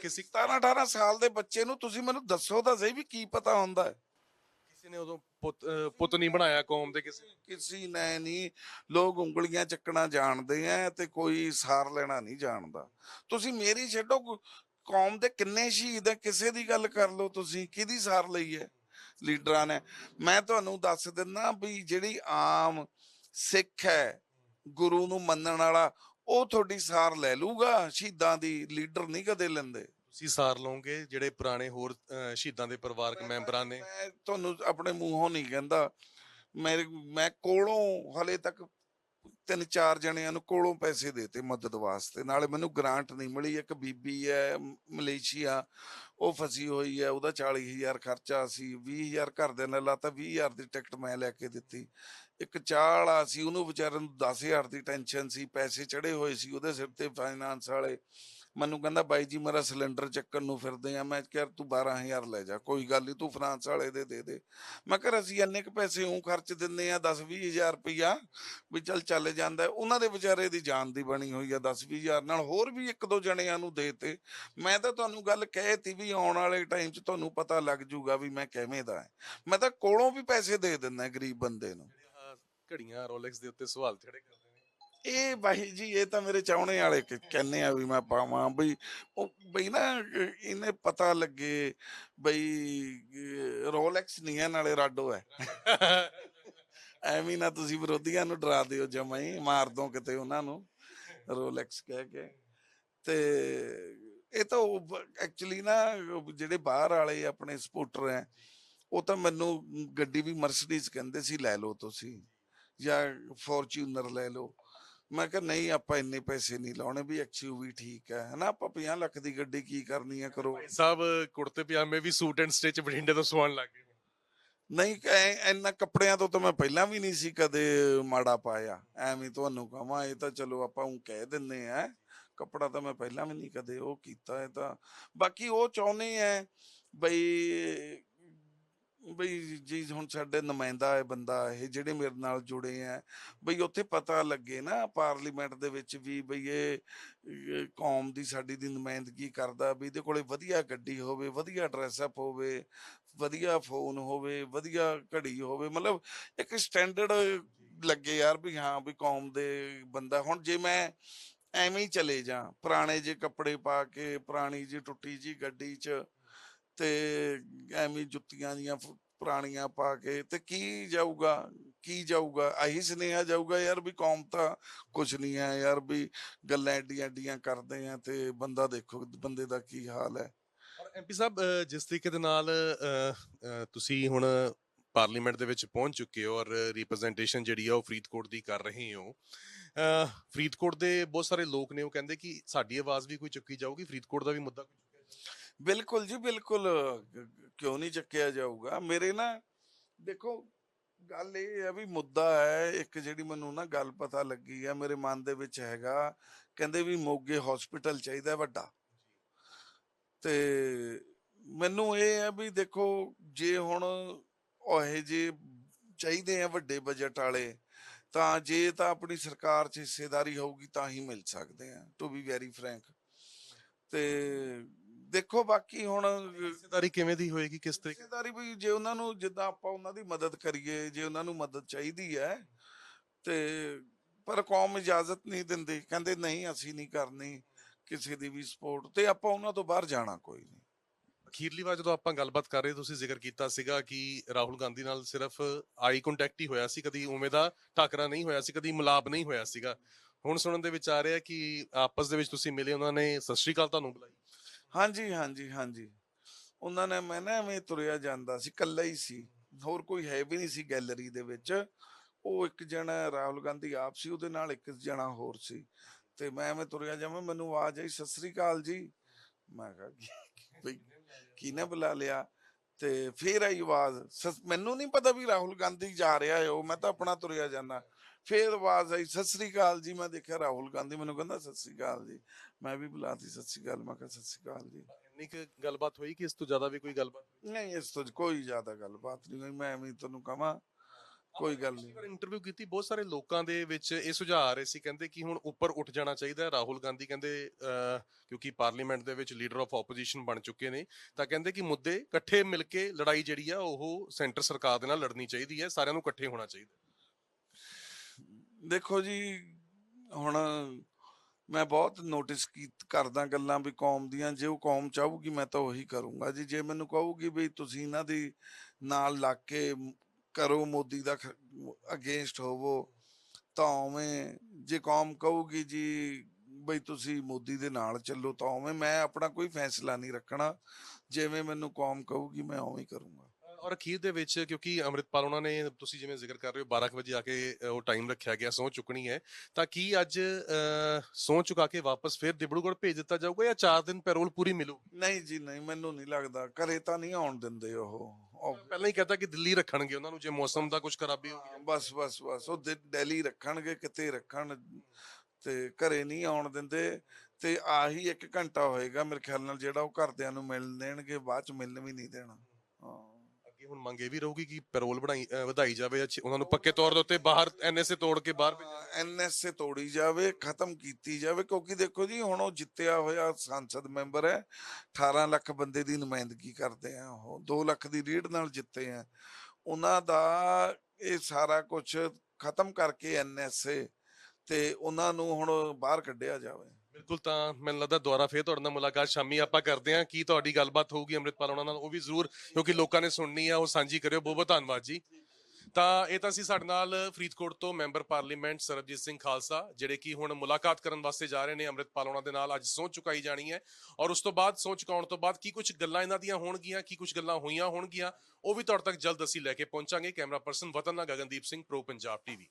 ਕਿਸੇ 17 18 ਸਾਲ ਦੇ ਬੱਚੇ ਨੂੰ ਤੁਸੀਂ ਮੈਨੂੰ ਦੱਸੋ ਤਾਂ ਸਹੀ ਵੀ ਕੀ ਪਤਾ ਹੁੰਦਾ ਹੈ। ਕਿਸੇ ਨੇ ਉਦੋਂ ਪੁੱਤ ਨਹੀਂ ਬਣਾਇਆ ਕੌਮ ਦੇ ਕਿਸੇ। ਕਿਸੇ ਨੇ ਨਹੀਂ। ਲੋਕ ਉਂਗਲੀਆਂ ਚੱਕਣਾ ਜਾਣਦੇ ਆ ਤੇ ਕੋਈ ਸਾਰ ਲੈਣਾ ਨਹੀਂ ਜਾਣਦਾ। ਤੁਸੀਂ ਮੇਰੀ ਛੱਡੋ ਕੌਮ ਦੇ ਕਿੰਨੇ ਸ਼ਹੀਦ ਹੈ ਕਿਸੇ ਦੀ ਗੱਲ ਕਰ ਲਓ ਤੁਸੀਂ ਕਿਹਦੀ ਸਾਰ ਲਈ ਹੈ ਲੀਡਰਾਂ ਨੇ? ਮੈਂ ਤੁਹਾਨੂੰ ਦੱਸ ਦਿੰਦਾ ਵੀ ਜਿਹੜੀ ਆਮ ਸਿੱਖ ਹੈ ਗੁਰੂ ਨੂੰ ਮੰਨਣ ਵਾਲਾ ਉਹ ਤੁਹਾਡੀ ਸਾਰ ਲੈ ਲੂਗਾ ਸ਼ਹੀਦਾਂ ਦੀ ਲੀਡਰ ਨਹੀਂ ਕਦੇ ਲੈਂਦੇ। ਤੁਸੀਂ ਸਾਰ ਲਓਗੇ ਜਿਹੜੇ ਪੁਰਾਣੇ ਹੋਰ ਅਹ, ਸ਼ਹੀਦਾਂ ਦੇ ਪਰਿਵਾਰਕ ਮੈਂਬਰਾਂ ਨੇ। ਮੈਂ ਤੁਹਾਨੂੰ ਆਪਣੇ ਮੂੰਹੋਂ ਨਹੀਂ ਕਹਿੰਦਾ। ਮੇਰੇ ਮੈਂ ਕੋਲੋਂ ਹਲੇ ਤੱਕ ਤਿੰਨ ਚਾਰ ਜਣਿਆਂ ਨੂੰ ਕੋਲੋਂ ਪੈਸੇ ਦੇਤੇ ਮਦਦ ਵਾਸਤੇ। ਨਾਲੇ ਮੈਨੂੰ ਗ੍ਰਾਂਟ ਨਹੀਂ ਮਿਲੀ। ਇੱਕ ਬੀਬੀ ਹੈ ਮ- ਮਲੇਸ਼ੀਆ। ਉਹ ਫਸੀ ਹੋਈ ਹੈ ਉਹਦਾ 40000 ਖਰਚਾ ਸੀ। 20000 ਘਰਦਿਆਂ ਨੇ ਲਾਤਾ 20000 ਦੀ ਟਿਕਟ ਮੈਂ ਲੈ ਕੇ ਦਿੱਤੀ। ਇੱਕ ਚਾਹ ਸੀ, ਉਹਨੂੰ ਵਿਚਾਰਨ ਨੂੰ 10000 ਦੀ ਟੈਨਸ਼ਨ ਸੀ, ਪੈਸੇ ਚੜੇ ਹੋਏ ਸੀ ਉਹਦੇ ਸਿਰ ਤੇ ਫਾਈਨਾਂਸ ਵਾਲੇ। ਮੈਨੂੰ ਕਹਿੰਦਾ, ਬਾਈ ਜੀ, ਮੇਰਾ ਸਿਲੰਡਰ ਚੱਕਣ ਨੂੰ ਫਿਰਦੇ ਆ। ਮੈਂ ਕਿਹਾ, ਤੂੰ 12000 ਲੈ ਜਾ, ਕੋਈ ਗੱਲ ਨਹੀਂ ਤੂੰ ਫਰਾਂਸ ਵਾਲੇ ਦੇ ਦੇ ਦੇ। ਮੈਂ ਕਿਹਾ, ਅਸੀਂ ਇੰਨੇ ਕ ਪੈਸੇ ਉਹ ਖਰਚ ਦਿੰਨੇ ਆ 10 20000 ਰੁਪਈਆ, ਵੀ ਚੱਲ ਚੱਲ ਜਾਂਦਾ ਉਹਨਾਂ ਦੇ ਵਿਚਾਰੇ ਦੀ ਜਾਨ ਦੀ ਬਣੀ ਹੋਈ ਆ 10 20000 ਨਾਲ, ਹੋਰ ਵੀ ਇੱਕ ਦੋ ਜਣਿਆਂ ਨੂੰ ਦੇਤੇ ਮੈਂ ਤਾਂ ਤੁਹਾਨੂੰ ਗੱਲ ਕਹਿਤੀ ਵੀ ਆਉਣ ਵਾਲੇ ਟਾਈਮ 'ਚ ਤੁਹਾਨੂੰ ਪਤਾ ਲੱਗ ਜੂਗਾ ਵੀ ਮੈਂ ਕਿਵੇਂ ਦਾ ਮੈਂ ਤਾਂ ਕੋਲੋਂ ਵੀ ਪੈਸੇ ਦੇ ਦਿੰਦਾ ਗਰੀਬ ਬੰਦੇ ਨੂੰ। ਘੜੀਆਂ ਰੋਲੈਕਸ ਦੇ ਉੱਤੇ ਸਵਾਲ ਖੜੇ ਕਰਦੇ ਨੇ। ਇਹ ਬਾਈ ਜੀ ਇਹ ਤਾਂ ਮੇਰੇ ਚਾਹਣੇ ਵਾਲੇ ਕ- ਕਹਿੰਦੇ ਆ ਵੀ ਮੈਂ ਪਾਵਾਂ ਬਈ ਉਹ ਬਈ ਨਾ ਇਹਨੇ ਪਤਾ ਲੱਗੇ ਬਈ ਰੋਲੈਕਸ ਨਹੀਂ ਹੈ ਨਾਲੇ ਰਾਡੋ ਹੈ। <laughs> ਐਵੇਂ ਨਾ ਤੁਸੀਂ ਵਿਰੋਧੀਆਂ ਨੂੰ ਡਰਾ ਦਿਓ ਜਮਾਂ ਹੀ ਮਾਰ ਦੋ ਕਿਤੇ ਉਹਨਾਂ ਨੂੰ ਰੋਲੈਕਸ ਕਹਿ ਕੇ। ਤੇ ਇਹ ਤਾਂ ਐਕਚੁਅਲੀ ਨਾ ਜਿਹੜੇ ਬਾਹਰ ਵਾਲੇ ਆਪਣੇ ਸਪੋਰਟਰ ਹੈ ਉਹ ਤਾਂ ਮੈਨੂੰ ਗੱਡੀ ਵੀ ਮਰਸੀਡੀਜ਼ ਕਹਿੰਦੇ ਸੀ ਲੈ ਲਓ ਤੁਸੀਂ। ਜਾਂ ਫੋਰਚੂਨਰ ਲੈ ਲਓ। ਮੈਂ ਕਿਹਾ ਨਹੀਂ ਆਪਾਂ ਇੰਨੇ ਪੈਸੇ ਨਹੀਂ ਲਾਉਣੇ ਵੀ ਐਕਸਯੂਵੀ ਠੀਕ ਹੈ। ਹਨਾ ਆਪਾਂ 50 ਲੱਖ ਦੀ ਗੱਡੀ ਕੀ ਕਰਨੀ ਹੈ ਕਰੋ। ਭਾਈ ਸਾਹਿਬ ਕੁੜਤੇ ਪਜਾਮੇ ਵੀ ਸੂਟ ਐਂਡ ਸਟਿਚ ਬਠਿੰਡੇ ਤੋਂ ਸਵਾਉਣ ਲੱਗ ਗਏ। ਨਹੀਂ ਇੰਨਾ ਕੱਪੜਿਆਂ ਤੋਂ ਤਾਂ ਮੈਂ ਪਹਿਲਾਂ ਵੀ ਨਹੀਂ ਸੀ ਕਦੇ ਮਾੜਾ ਪਾਇਆ। ਐਵੇਂ ਤੁਹਾਨੂੰ ਕਹਾਂ ਇਹ ਤਾਂ ਚਲੋ ਆਪਾਂ ਉਹ ਕਹਿ ਦਿੰਨੇ ਆ ਕੱਪੜਾ ਤਾਂ ਮੈਂ ਪਹਿਲਾਂ ਵੀ ਨਹੀਂ ਕਦੇ ਉਹ ਕੀਤਾ ਇਹ ਤਾਂ ਬਾਕੀ ਉਹ ਚਾਹੁੰਦੇ ਐ ਬਈ ਬਈ ਜੀ ਹੁਣ ਸਾਡੇ ਨੁਮਾਇੰਦਾ ਹੈ ਬੰਦਾ, ਇਹ ਜਿਹੜੇ ਮੇਰੇ ਨਾਲ ਜੁੜੇ ਆ, ਬਈ ਉੱਥੇ ਪਤਾ ਲੱਗੇ ਨਾ ਪਾਰਲੀਮੈਂਟ ਦੇ ਵਿੱਚ ਵੀ ਬਈ ਇਹ ਕੌਮ ਦੀ ਸਾਡੀ ਦੀ ਨੁਮਾਇੰਦਗੀ ਕਰਦਾ ਵੀ ਇਹਦੇ ਕੋਲੇ ਵਧੀਆ ਗੱਡੀ ਹੋਵੇ, ਵਧੀਆ ਡਰੈਸ ਅਪ ਹੋਵੇ, ਵਧੀਆ ਫੋਨ ਹੋਵੇ, ਵਧੀਆ ਘੜੀ ਹੋਵੇ, ਮਤਲਬ ਇੱਕ ਸਟੈਂਡਰਡ ਲੱਗੇ ਯਾਰ ਵੀ ਹਾਂ ਵੀ ਕੌਮ ਦੇ ਬੰਦਾ। ਹੁਣ ਜੇ ਮੈਂ ਐਵੇਂ ਹੀ ਚਲੇ ਜਾ, ਪੁਰਾਣੇ ਜੇ ਕੱਪੜੇ ਪਾ ਕੇ, ਪੁਰਾਣੀ ਜੀ ਟੁੱਟੀ ਜੀ ਗੱਡੀ 'ਚ ਤੇ ਐਵੇਂ ਜੁੱਤੀਆਂ ਜੀਆਂ ਪੁਰਾਣੀਆਂ ਪਾ ਕੇ ਤੇ ਕੀ ਜਾਊਗਾ ਕੀ ਜਾਊਗਾ? ਆਹੀ ਸੁਨੇਹਾ ਜਾਊਗਾ ਯਾਰ ਵੀ ਕੌਮ ਤਾਂ ਕੁਝ ਨਹੀਂ ਹੈ ਯਾਰ ਵੀ ਗੱਲਾਂ ਐਡੀਆਂ ਐਡੀਆਂ ਕਰਦੇ ਆ ਤੇ ਬੰਦਾ ਦੇਖੋ ਬੰਦੇ ਦਾ ਕੀ ਹਾਲ ਹੈ। ਔਰ ਐਮਪੀ ਸਾਹਿਬ ਜਿਸ ਤਰੀਕੇ ਦੇ ਨਾਲ ਤੁਸੀਂ ਹੁਣ ਪਾਰਲੀਮੈਂਟ ਦੇ ਵਿੱਚ ਪਹੁੰਚ ਚੁੱਕੇ ਹੋ ਔਰ ਰਿਪਰੈਜ਼ੈਂਟੇਸ਼ਨ ਜਿਹੜੀ ਆ ਉਹ ਫਰੀਦਕੋਟ ਦੀ ਕਰ ਰਹੇ ਹੋ ਅਹ, ਫਰੀਦਕੋਟ ਦੇ ਬਹੁਤ ਸਾਰੇ ਲੋਕ ਨੇ ਉਹ ਕਹਿੰਦੇ ਕਿ ਸਾਡੀ ਆਵਾਜ਼ ਵੀ ਕੋਈ ਚੁੱਕੀ ਜਾਊਗੀ ਫਰੀਦਕੋਟ ਦਾ ਵੀ ਮੁੱਦਾ ਕੋਈ ਬਿਲਕੁਲ ਜੀ, ਬਿਲਕੁਲ ਕ- ਕਿਉਂ ਨਹੀਂ ਚੱਕਿਆ ਜਾਊਗਾ? ਮੇਰੇ ਨਾ, ਦੇਖੋ, ਗੱਲ ਇਹ ਹੈ ਵੀ ਮੁੱਦਾ ਹੈ, ਇੱਕ ਜਿਹੜੀ ਮੈਨੂੰ ਨਾ ਗੱਲ ਪਤਾ ਲੱਗੀ ਆ ਮੇਰੇ ਮਨ ਦੇ ਵਿੱਚ ਹੈਗਾ, ਕਹਿੰਦੇ ਵੀ ਮੋਗੇ ਹਸਪੀਟਲ ਚਾਹੀਦਾ ਵੱਡਾ। ਤੇ ਮੈਨੂੰ ਇਹ ਹੈ ਵੀ ਦੇਖੋ, ਜੇ ਹੁਣ ਉਹ ਇਹ ਜੇ ਚਾਹੀਦੇ ਆ ਵੱਡੇ ਬਜਟ ਵਾਲੇ, ਤਾਂ ਜੇ ਤਾਂ ਆਪਣੀ ਸਰਕਾਰ 'ਚ ਹਿੱਸੇਦਾਰੀ ਹੋਊਗੀ, ਤਾਂ ਹੀ ਮਿਲ ਸਕਦੇ ਆ ਟੂ ਬੀ ਵੈਰੀ ਫਰੈਂਕ ਤੇ ਦੇਖੋ ਬਾਕੀ ਹੁਣ ਹਿੱਸੇਦਾਰੀ ਕਿਵੇਂ ਦੀ ਹੋਏਗੀ ਕਿਸ ਤਰੀਕੇ ਹਿੱਸੇਦਾਰੀ ਵੀ ਜੇ ਉਹਨਾਂ ਨੂੰ ਜਿੱਦਾਂ ਆਪਾਂ ਉਹਨਾਂ ਦੀ ਮਦਦ ਕਰੀਏ ਜੇ ਉਹਨਾਂ ਨੂੰ ਮਦਦ ਚਾਹੀਦੀ ਹੈ ਤੇ ਪਰ ਕੌਮ ਇਜਾਜ਼ਤ ਨਹੀਂ ਦਿੰਦੀ ਕਹਿੰਦੇ ਨਹੀਂ ਅਸੀਂ ਨਹੀਂ ਕਰਨੀ ਕਿਸੇ ਦੀ ਵੀ ਸਪੋਰਟ ਤੇ ਆਪਾਂ ਉਹਨਾਂ ਤੋਂ ਬਾਹਰ ਜਾਣਾ ਕੋਈ ਨਹੀਂ। ਅਖੀਰਲੀ ਵਾਰ ਜਦੋਂ ਆਪਾਂ ਗੱਲਬਾਤ ਕਰ ਰਹੇ ਤੁਸੀਂ ਜ਼ਿਕਰ ਕੀਤਾ ਸੀਗਾ ਕਿ ਰਾਹੁਲ ਗਾਂਧੀ ਨਾਲ ਸਿਰਫ ਆਈ ਕੰਟੈਕਟ ਹੀ ਹੋਇਆ ਸੀ ਕਦੀ ਉਵੇਂ ਦਾ ਟਾਕਰਾ ਨਹੀਂ ਹੋਇਆ ਸੀ ਕਦੀ ਮਿਲਾਪ ਨਹੀਂ ਹੋਇਆ ਸੀਗਾ। ਹੁਣ ਸੁਣਨ ਦੇ ਵਿੱਚ ਆ ਰਿਹਾ ਕਿ ਆਪਸ ਦੇ ਵਿੱਚ ਤੁਸੀਂ ਮਿਲੇ ਉਹਨਾਂ ਨੇ ਸਤਿ ਸ਼੍ਰੀ ਅਕਾਲ ਤੁਹਾਨੂੰ ਬੁਲਾਈ। ਹਾਂਜੀ ਹਾਂਜੀ ਹਾਂਜੀ। ਉਹਨਾਂ ਨੇ ਮੈਂ ਨਾ ਐਵੇਂ ਤੁਰਿਆ ਜਾਂਦਾ ਸੀ, ਇਕੱਲਾ ਹੀ ਸੀ। ਹੋਰ ਕੋਈ ਹੈ ਵੀ ਨਹੀਂ ਸੀ ਗੈਲਰੀ ਦੇ ਵਿੱਚ। ਉਹ ਇੱਕ ਜਣਾ ਰਾਹੁਲ ਗਾਂਧੀ ਆਪ ਸੀ, ਉਹਦੇ ਨਾਲ ਇੱਕ ਜਣਾ ਹੋਰ ਸੀ। ਤੇ ਮੈਂ ਐਵੇਂ ਤੁਰਿਆ ਜਾਵਾਂ ਮੈਨੂੰ ਆਵਾਜ਼ ਆਈ, ਸਤਿ ਸ੍ਰੀ ਅਕਾਲ ਜੀ। ਮੈਂ ਕਿਹਾ, ਕੀ- ਕਿਹਨੇ ਬੁਲਾ ਲਿਆ? ਤੇ ਫੇਰ ਆਈ ਆਵਾਜ਼। ਮੈਨੂੰ ਨਹੀਂ ਪਤਾ ਵੀ ਰਾਹੁਲ ਗਾਂਧੀ ਜਾ ਰਿਹਾ ਹੈ ਉਹ, ਮੈਂ ਤਾਂ ਆਪਣਾ ਤੁਰਿਆ ਜਾਂਦਾ। ਫੇਰ ਆਵਾਜ਼ ਆਈ ਸਤਿ ਸ੍ਰੀ ਅਕਾਲ ਜੀ। ਮੈਂ ਦੇਖਿਆ ਰਾਹੁਲ ਗਾਂਧੀ ਮੈਨੂੰ ਕਹਿੰਦਾ ਸਤਿ ਸ੍ਰੀ ਅਕਾਲ ਜੀ। ਮੈਂ ਵੀ ਬੁਲਾਤੀ ਸਤਿ ਸ੍ਰੀ ਅਕਾਲ। ਮੈਂ ਕਿਹਾ ਸਤਿ ਸ੍ਰੀ ਅਕਾਲ ਜੀ। ਇੰਨੀ ਕੁ ਗੱਲਬਾਤ ਹੋਈ ਕਿ ਇਸ ਤੋਂ ਜ਼ਿਆਦਾ ਵੀ ਕੋਈ ਗੱਲਬਾਤ? ਨਹੀਂ ਇਸ ਤੋਂ ਕੋਈ ਜ਼ਿਆਦਾ ਗੱਲਬਾਤ ਨਹੀਂ ਹੋਈ। ਮੈਂ ਹੀ ਤੁਹਾਨੂੰ ਕਹਾਂ ਕੋਈ ਗੱਲ ਨਹੀਂ। ਇੰਟਰਵਿਊ ਕੀਤੀ ਬਹੁਤ ਸਾਰੇ ਲੋਕਾਂ ਦੇ ਵਿੱਚ ਇਹ ਸੁਝਾਅ ਆ ਰਹੇ ਸੀ ਕਹਿੰਦੇ ਕਿ ਹੁਣ ਉੱਪਰ ਉੱਠ ਜਾਣਾ ਚਾਹੀਦਾ ਹੈ। ਰਾਹੁਲ ਗਾਂਧੀ ਕਹਿੰਦੇ ਕਿਉਂਕਿ ਪਾਰਲੀਮੈਂਟ ਦੇ ਵਿੱਚ ਲੀਡਰ ਆਫ ਆਪੋਜੀਸ਼ਨ ਬਣ ਚੁੱਕੇ ਨੇ ਤਾਂ ਕਹਿੰਦੇ ਕਿ ਮੁੱਦੇ ਇਕੱਠੇ ਮਿਲ ਕੇ ਲੜਾਈ ਜਿਹੜੀ ਆ ਉਹ ਸੈਂਟਰ ਸਰਕਾਰ ਦੇ ਨਾਲ ਲੜਨੀ ਚਾਹੀਦੀ ਹੈ ਸਾਰਿਆਂ ਨੂੰ ਇਕੱਠੇ ਹੋਣਾ ਚਾਹੀਦਾ ਦੇਖੋ ਜੀ, ਹੁਣ ਮੈਂ ਬਹੁਤ ਨੋਟਿਸ ਕੀ ਕਰਦਾ ਗੱਲਾਂ ਵੀ ਕੌਮ ਦੀਆਂ, ਜੇ ਉਹ ਕੌਮ ਚਾਹੂਗੀ ਮੈਂ ਤਾਂ ਉਹੀ ਕਰੂੰਗਾ ਜੀ। ਜੇ ਮੈਨੂੰ ਕਹੂਗੀ ਵੀ ਤੁਸੀਂ ਇਹਨਾਂ ਦੀ ਨਾਲ ਲੱਗ ਕੇ ਕਰੋ, ਮੋਦੀ ਦਾ ਅਗੇਂਸਟ ਹੋਵੋ, ਤਾਂ ਉਵੇਂ ਜੇ ਕੌਮ ਕਹੂਗੀ ਜੀ ਬਈ ਤੁਸੀਂ ਮੋਦੀ ਦੇ ਨਾਲ ਚੱਲੋ, ਤਾਂ ਉਵੇਂ ਮੈਂ ਆਪਣਾ ਕੋਈ ਫੈਸਲਾ ਨਹੀਂ ਰੱਖਣਾ। ਜਿਵੇਂ ਮੈਨੂੰ ਕੌਮ ਕਹੂਗੀ ਮੈਂ ਉਵੇਂ ਹੀ ਕਰੂੰਗਾ। ਔਰ ਅਖੀਰ ਦੇ ਵਿੱਚ ਕਿਉਂਕਿ ਅੰਮ੍ਰਿਤਪਾਲ ਉਹਨਾਂ ਨੇ ਤੁਸੀਂ ਜਿਵੇਂ ਜ਼ਿਕਰ ਕਰ ਰਹੇ ਹੋ 12 ਕੁ ਵਜੇ ਆ ਕੇ ਉਹ ਟਾਈਮ ਰੱਖਿਆ ਗਿਆ ਸਹੁੰ ਚੁੱਕਣੀ ਹੈ। ਤਾਂ ਕੀ ਅੱਜ ਸਹੁੰ ਚੁਕਾ ਕੇ ਵਾਪਸ ਫਿਰ ਦਿਬੜੂਗੜ੍ਹ ਭੇਜ ਦਿੱਤਾ ਜਾਊਗਾ ਜਾਂ 4 ਦਿਨ ਪੈਰੋਲ ਪੂਰੀ ਮਿਲੂ ਨਹੀਂ ਜੀ ਨਹੀਂ ਮੈਨੂੰ ਨਹੀਂ ਲੱਗਦਾ। ਘਰੇ ਤਾਂ ਨਹੀਂ ਆਉਣ ਦਿੰਦੇ ਉਹ। ਪਹਿਲਾਂ ਹੀ ਕਹਤਾ ਕਿ ਦਿੱਲੀ ਰੱਖਣਗੇ ਉਹਨਾਂ ਨੂੰ ਜੇ ਮੌਸਮ ਦਾ ਕੁਝ ਖਰਾਬੀ ਹੋ ਗਈ ਬਸ ਬਸ ਬਸ ਉਹ ਦਿੱਲੀ ਰੱਖਣਗੇ ਕਿਤੇ ਰੱਖਣ ਤੇ ਘਰੇ ਨਹੀਂ ਆਉਣ ਦਿੰਦੇ। ਤੇ ਆਹੀ ਇੱਕ ਘੰਟਾ ਹੋਏਗਾ ਮੇਰੇ ਖਿਆਲ ਨਾਲ ਜਿਹੜਾ ਉਹ ਘਰਦਿਆਂ ਨੂੰ ਮਿਲ ਦੇਣਗੇ ਬਾਅਦ ਚ ਮਿਲਣ ਵੀ ਨਹੀਂ ਦੇਣਾ। ਹਾਂ। ਹੁਣ ਮੰਗ ਇਹ ਵੀ ਰਹੂਗੀ ਕਿ ਪੈਰੋਲ ਬਣਾਈ ਅ, ਵਧਾਈ ਜਾਵੇ ਅੱਛੀ- ਉਹਨਾਂ ਨੂੰ ਪੱਕੇ ਤੌਰ ਦੇ ਉੱਤੇ ਬਾਹਰ ਐਨਐਸਏ ਤੋੜ ਕੇ ਬਾਹਰ ਭੇਜਿਆ ਐਨਐਸਏ ਤੋੜੀ ਜਾਵੇ ਖਤਮ ਕੀਤੀ ਜਾਵੇ ਕਿਉਂਕਿ ਦੇਖੋ ਜੀ ਹੁਣ ਉਹ ਜਿੱਤਿਆ ਹੋਇਆ ਸੰਸਦ ਮੈਂਬਰ ਹੈ 18 ਲੱਖ ਬੰਦੇ ਦੀ ਨੁਮਾਇੰਦਗੀ ਕਰਦੇ ਆ ਉਹ 2 ਲੱਖ ਦੀ ਰੀਡ ਨਾਲ ਜਿੱਤੇ ਆ। ਉਹਨਾਂ ਦਾ ਇਹ ਸਾਰਾ ਕੁਝ ਖਤਮ ਕਰਕੇ ਐਨਐਸਏ ਤੇ ਉਹਨਾਂ ਨੂੰ ਹੁਣ ਬਾਹਰ ਕੱਢਿਆ ਜਾਵੇ। ਬਿਲਕੁਲ ਤਾਂ ਮੈਨੂੰ ਲੱਗਦਾ ਦੁਬਾਰਾ ਫੇਰ ਤੁਹਾਡੇ ਨਾਲ ਮੁਲਾਕਾਤ ਸ਼ਾਮੀ ਆਪਾਂ ਕਰਦੇ ਹਾਂ। ਕੀ ਤੁਹਾਡੀ ਗੱਲਬਾਤ ਹੋਊਗੀ ਅੰਮ੍ਰਿਤਪਾਲ ਉਹਨਾਂ ਨਾਲ? ਉਹ ਵੀ ਜ਼ਰੂਰ, ਕਿਉਂਕਿ ਲੋਕਾਂ ਨੇ ਸੁਣਨੀ ਆ, ਉਹ ਸਾਂਝੀ ਕਰਿਓ। ਬਹੁਤ ਬਹੁਤ ਧੰਨਵਾਦ ਜੀ। ਤਾਂ ਇਹ ਤਾਂ ਸੀ ਸਾਡੇ ਨਾਲ ਫਰੀਦਕੋਟ ਤੋਂ ਮੈਂਬਰ ਪਾਰਲੀਮੈਂਟ ਸਰਬਜੀਤ ਸਿੰਘ ਖਾਲਸਾ, ਜਿਹੜੇ ਕਿ ਹੁਣ ਮੁਲਾਕਾਤ ਕਰਨ ਵਾਸਤੇ ਜਾ ਰਹੇ ਨੇ ਅੰਮ੍ਰਿਤਪਾਲ ਉਹਨਾਂ ਦੇ ਨਾਲ। ਅੱਜ ਸਹੁੰ ਚੁਕਾਈ ਜਾਣੀ ਹੈ। ਔਰ ਉਸ ਤੋਂ ਬਾਅਦ, ਸਹੁੰ ਚੁਕਾਉਣ ਤੋਂ ਬਾਅਦ ਕੀ ਕੁਝ ਗੱਲਾਂ ਇਹਨਾਂ ਦੀਆਂ ਹੋਣਗੀਆਂ, ਕੀ ਕੁਝ ਗੱਲਾਂ ਹੋਈਆਂ ਹੋਣਗੀਆਂ, ਉਹ ਵੀ ਤੁਹਾਡੇ ਤੱਕ ਜਲਦ ਅਸੀਂ ਲੈ ਕੇ ਪਹੁੰਚਾਂਗੇ। ਕੈਮਰਾ ਪਰਸਨ ਵਤਨ ਨਾਲ ਗਗਨਦੀਪ ਸਿੰਘ, ਪ੍ਰੋ ਪੰਜਾਬ ਟੀਵੀ।